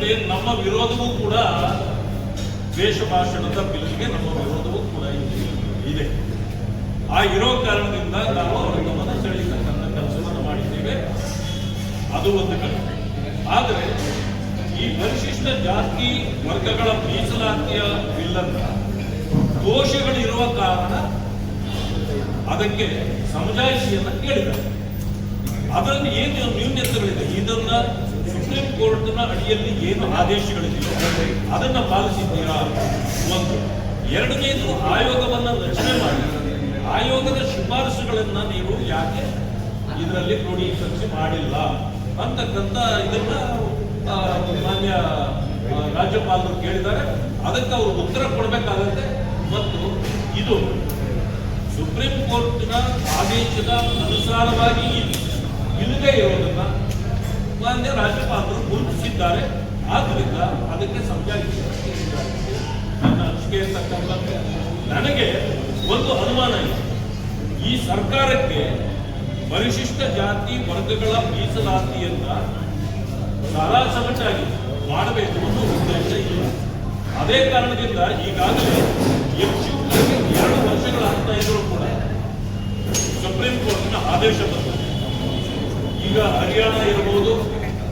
ನೋಡಿ, ನಮ್ಮ ವಿರೋಧವೂ ಕೂಡ ದ್ವೇಷ ಭಾಷಣದ ಬಿಲ್ಗೆ ನಮ್ಮ ವಿರೋಧವೂ ಕೂಡ ಇದೆ ಆ ಇರೋ ಕಾರಣದಿಂದ ನಾವು ಅವರ ಗಮನ ಸೆಳೆಯತಕ್ಕಂಥ ಕೆಲಸವನ್ನು ಮಾಡಿದ್ದೇವೆ. ಅದು ಒಂದು ಕಡೆ. ಆದರೆ, ಈ ಪರಿಶಿಷ್ಟ ಜಾತಿ ವರ್ಗಗಳ ಮೀಸಲಾತಿಯ ಬಿಲ್ಲನ್ನ ದೋಷಗಳಿರುವ ಕಾರಣ ಅದಕ್ಕೆ ಸಮಜಾಯಿಷಿಯನ್ನು ಕೇಳಿದ್ದಾರೆ. ಅದರಲ್ಲಿ ಏನು ನ್ಯೂನ್ಯತೆಗಳಿದೆ? ಇದನ್ನ ಸುಪ್ರೀಂ ಕೋರ್ಟ್ನ ಅಡಿಯಲ್ಲಿ ಏನು ಆದೇಶಗಳಿದೆಯೋ ಅದನ್ನ ಪಾಲಿಸಿದ್ದೀರಾ? ಒಂದು, ಎರಡನೇದು ಆಯೋಗವನ್ನ ರಚನೆ ಮಾಡಿ. ಆಯೋಗದ ಶಿಫಾರಸುಗಳನ್ನ ನೀವು ಯಾಕೆ ಇದರಲ್ಲಿ ಕ್ರೋಢೀಕರಿಸಿ ಮಾಡಿಲ್ಲ? ಅಂತಕ್ಕಂಥ ಇದನ್ನ ಮಾನ್ಯ ರಾಜ್ಯಪಾಲರು ಕೇಳಿದ್ದಾರೆ. ಅದಕ್ಕೆ ಅವರು ಉತ್ತರ ಕೊಡಬೇಕಾಗತ್ತೆ. ಮತ್ತು ಇದು ಸುಪ್ರೀಂ ಕೋರ್ಟ್ನ ಆದೇಶದ ಅನುಸಾರವಾಗಿ ಇಲ್ಲದೆ ಇರೋದನ್ನ ಮಾನ್ಯ ರಾಜ್ಯಪಾಲರು ಗುರುತಿಸಿದ್ದಾರೆ ಆದ್ದರಿಂದ ಅದಕ್ಕೆ ಸಮಜಾಯಿಷಿ ನನ್ನ ನನಗೆ ಒಂದು ಅನುಮಾನ ಇದೆ. ಈ ಸರ್ಕಾರಕ್ಕೆ ಪರಿಶಿಷ್ಟ ಜಾತಿ ವರ್ಗಗಳ ಮೀಸಲಾತಿಯನ್ನ ಸಾರಾಸಗಟಾಗಿ ಮಾಡಬೇಕು ಅನ್ನೋ ಉದ್ದೇಶ ಇಲ್ಲ. ಅದೇ ಕಾರಣದಿಂದ ಈಗಾಗಲೇ ಹೆಚ್ಚು ಎರಡು ವರ್ಷಗಳಾಗ್ತಾ ಇದ್ರು ಕೂಡ ಸುಪ್ರೀಂ ಕೋರ್ಟ್ನ ಆದೇಶ ಬಂದಿದೆ ಈಗ ಹರಿಯಾಣ ಇರಬಹುದು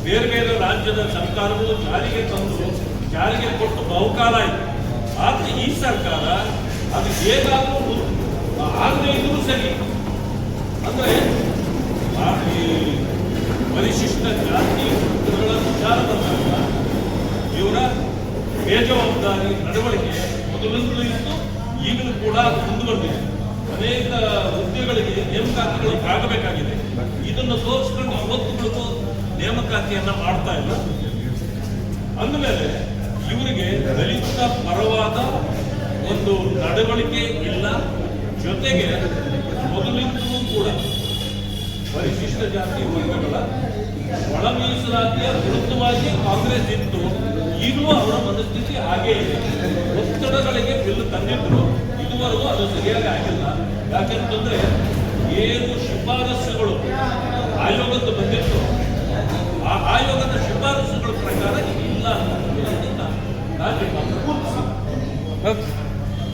ಬೇರೆ ಬೇರೆ ರಾಜ್ಯದ ಸರ್ಕಾರಗಳು ಜಾರಿಗೆ ತಂದು ಜಾರಿಗೆ ಕೊಟ್ಟು ಬಹುಕಾಲ ಆಯಿತು ಆದರೆ ಈ ಸರ್ಕಾರ ಅದು ಹೇಗಾದರೂ ಆಗದೆ ಇದ್ರೂ ಸರಿ. ಅಂದರೆ ಪರಿಶಿಷ್ಟ ಜಾತಿ ವಿಚಾರ ಬಂದಾಗ ಇವರ ಬೇಜವಾಬ್ದಾರಿ ನಡವಳಿಕೆ ಮೊದಲಿಂದಲೂ ಇತ್ತು, ಈಗಲೂ ಕೂಡ ಮುಂದುವರೆದಿದೆ. ಅನೇಕ ಹುದ್ದೆಗಳಿಗೆ ನೇಮಕಾತಿಗಳು ಆಗಬೇಕಾಗಿದೆ. ಇದನ್ನು ತೋರಿಸ್ಕೊಂಡು ಇವತ್ತುಗಳಿಗೂ ನೇಮಕಾತಿಯನ್ನ ಮಾಡ್ತಾ ಇಲ್ಲ. ಅಂದಮೇಲೆ ಇವರಿಗೆ ದಲಿತ ಪರವಾದ ಒಂದು ನಡವಳಿಕೆ ಇಲ್ಲ. ಜೊತೆಗೆ ಮೊದಲಿಂದಲೂ ಕೂಡ ಪರಿಶಿಷ್ಟ ಜಾತಿ ವರ್ಗಗಳ ಒಳ ಮೀಸಲಾತಿಯ ವಿರುದ್ಧವಾಗಿ ಕಾಂಗ್ರೆಸ್ ಇತ್ತು ಈಗಲೂ ಅವರ ಮನಸ್ಥಿತಿ ಹಾಗೇ ಇದೆ. ಒತ್ತಡಗಳಿಗೆ ಬಿಲ್ ತಂದಿದ್ರು. ಇದುವರೆಗೂ ಅದು ಸರಿಯಾಗಿ ಆಗಿಲ್ಲ. ಯಾಕೆಂತಂದ್ರೆ ಏನು ಶಿಫಾರಸುಗಳು ಆಯೋಗದ್ದು ಬಂದಿತ್ತು. ಆ ಆಯೋಗದ ಶಿಫಾರಸುಗಳ ಪ್ರಕಾರ ಇಲ್ಲ ಅಂತ ನಾನು